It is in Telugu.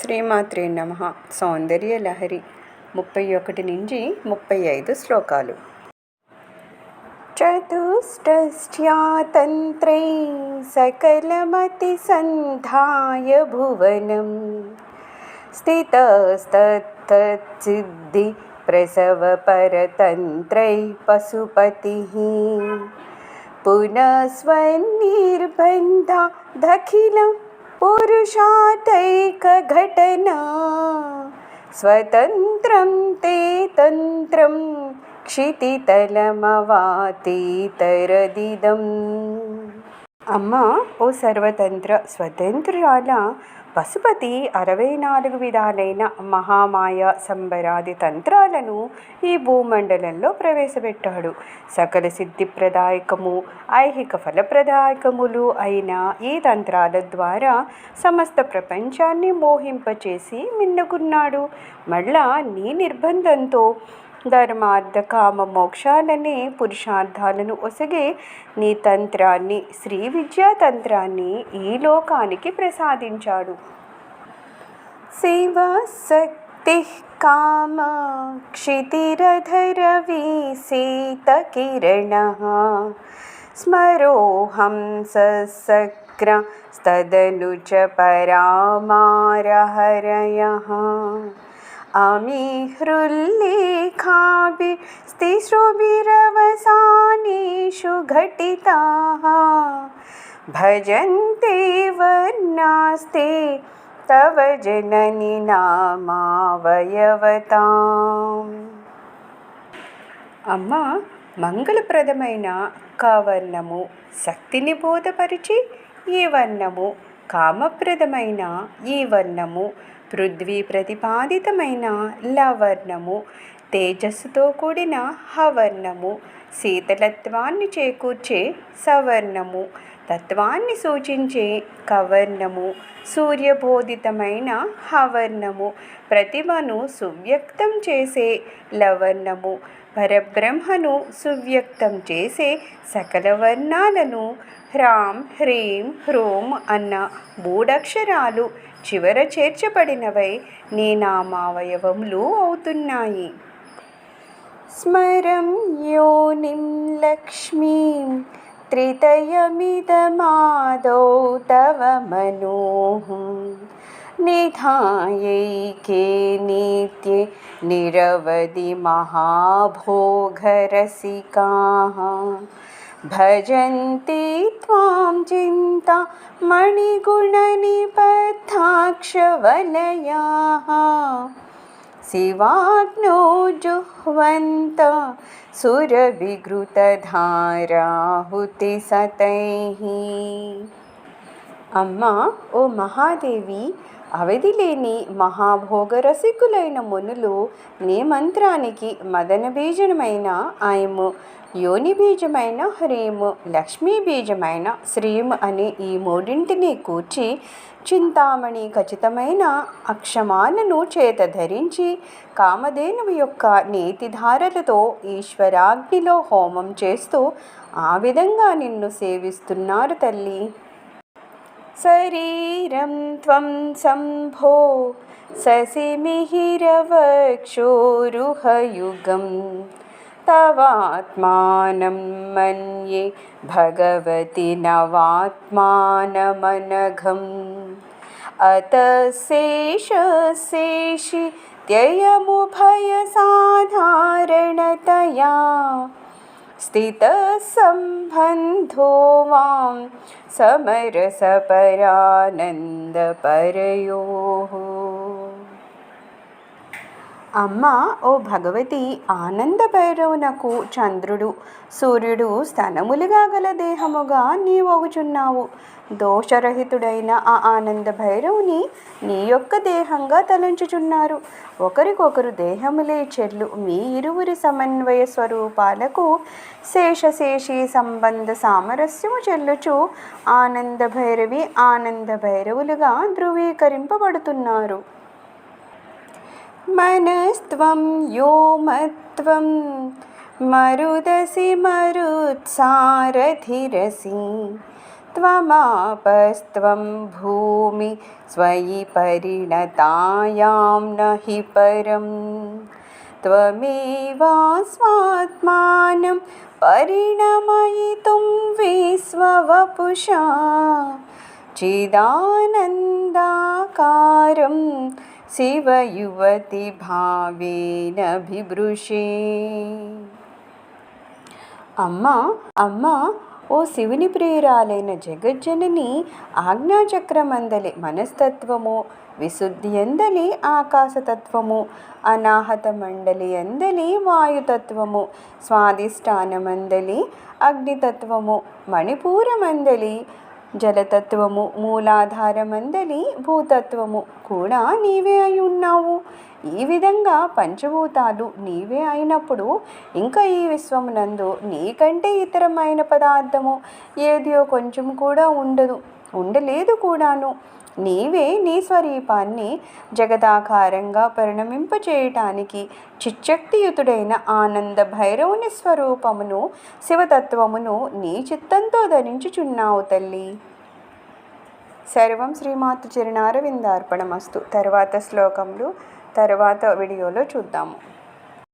శ్రీమాత్రే నమ. సౌందర్య లహరి. ముప్పై ఒకటి నుంచి ముప్పై ఐదు శ్లోకాలు. చతుష్టస్యాతంత్రై సకలమతి సంధాయ భువనం. స్థితస్తత్సిద్ధి ప్రసవపరతంత్రై పశుపతి. పునః స్వనిర్బంధాదఖిలం पुरुषातैकघटना स्वतन्त्रं ते तन्त्रं క్షితితలమవాతీతరదిదం అమ్మ ఓ సర్వతంత్ర స్వతంత్రురాల పశుపతి అరవై నాలుగు విధాలైన మహామాయ సంబరాది తంత్రాలను ఈ భూమండలంలో ప్రవేశపెట్టాడు. సకల సిద్ధిప్రదాయకము ఐహిక ఫలప్రదాయకములు అయిన ఈ తంత్రాల ద్వారా సమస్త ప్రపంచాన్ని మోహింపచేసి మిన్నగున్నాడు మళ్ళా నీ నిర్బంధంతో ధర్మార్థ కామ మోక్షాలనే పురుషార్థాలను ఒసగే నీ తంత్రాన్ని శ్రీ విద్యా తంత్రాన్ని ఈ లోకానికి ప్రసాదించాడు. శివశక్తి కామ క్షితిరధరవీసీతకిరణ స్మరోహం సక్రస్తదను చ పరామారహరయ अमीहृल्लेखाभिस्तिसृभिरवसानेषु घटिताः भजन्ते वर्णास्ते तव जननि నామావయవతాం అమ్మ మంగళప్రదమైన కవర్ణము శక్తిని బోధపరిచి ఈ వర్ణము కామప్రదమైన ఈ వర్ణము పృథ్వీ ప్రతిపాదితమైన లవర్ణము తేజస్సుతో కూడిన హవర్ణము శీతలత్వాన్ని చేకూర్చే సవర్ణము తత్వాన్ని సూచించే కవర్ణము సూర్యబోధితమైన హవర్ణము ప్రతిభను సువ్యక్తం చేసే లవర్ణము పరబ్రహ్మను సువ్యక్తం చేసే సకల వర్ణాలను హ్రాం హ్రీం హ్రోం అన్న మూడక్షరాలు చివర చేర్చబడినవై నేనామావయవములు అవుతున్నాయి. స్మరం యోనిం లక్ష్మీం త్రితయమిదమాదౌ తవ మనోహం निधायैके नित्ये निरवधि महाभोगरसिकाः। भजन्ति त्वां चिन्ता मणिगुणनिबद्धाक्षवलयाः। शिवाग्नो जुह्वन्त सुरविघृतधाराहुतिसतैः అమ్మా ఓ మహాదేవి అవధిలేని మహాభోగ మహాభోగరసికులైన మునులు నీ మంత్రానికి మదన బీజమైన ఆయము యోని బీజమైన హ్రీము లక్ష్మీ బీజమైన శ్రీం అనే ఈ మూడింటిని కూర్చి చింతామణి ఖచ్చితమైన అక్షమాలను చేత ధరించి కామధేనువు యొక్క నేతిధారలతో ఈశ్వరాగ్నిలో హోమం చేస్తూ ఆ విధంగా నిన్ను సేవిస్తున్నారు తల్లి. शरीरं त्वं शम्भो ससिमिहिरवक्षोरुहयुगं तवात्मानं मन्ये भगवति नवात्मानमनघम्। अत शेषशेषि त्ययमुभयसाधारणतया स्थितसम्बन्धो मां समरसपरानन्दपरयोः। అమ్మ ఓ భగవతి ఆనంద భైరవునకు చంద్రుడు. సూర్యుడు స్తనములుగా గల దేహముగా నీవగుచున్నావు దోషరహితుడైన ఆ ఆనంద భైరవుని నీ యొక్క దేహంగా తలంచుచున్నారు. ఒకరికొకరు దేహములే చెల్లు మీ ఇరువురి సమన్వయ స్వరూపాలకు శేషశేషి సంబంధ సామరస్యము చెల్లుచు ఆనంద భైరవి ఆనంద భైరవులుగా ధృవీకరింపబడుతున్నారు. मनस्त्वं योमत्वं मरुदसि मरुत्सारथिरसि त्वमापस्त्वं भूमि स्वयि परिणतायां न हि परं त्वमेवास्मात्मानं परिणमयितुं विश्ववपुषा चिदानन्दाकारं శివయువతి భావేనభిభృషే. అమ్మ అమ్మ ఓ శివుని ప్రియురాలైన జగజ్జనని ఆజ్ఞాచక్రమందలి మనస్తత్వము విశుద్ధి అందలి ఆకాశతత్వము అనాహత మండలి అందలి వాయుతత్వము స్వాధిష్టానమందలి అగ్నితత్వము మణిపూరమందలి జలతత్వము మూలాధారమందలి భూతత్వము కూడా నీవే అయి ఉన్నావు ఈ విధంగా పంచభూతాలు నీవే అయినప్పుడు ఇంకా ఈ విశ్వమునందు నీకంటే ఇతరమైన పదార్థము ఏదో కొంచెం కూడా ఉండదు ఉండలేదు కూడాను. నీవే నీ స్వరూపాన్ని జగదాకారంగా పరిణమింపచేయటానికి చిచ్చక్తియుతుడైన ఆనంద భైరవుని స్వరూపమును శివతత్వమును నీ చిత్తంతో ధరించుచున్నావు తల్లి. సర్వం శ్రీమాతృ చిరునారవిందార్పణమస్తు తర్వాత శ్లోకములు తర్వాత వీడియోలో చూద్దాము.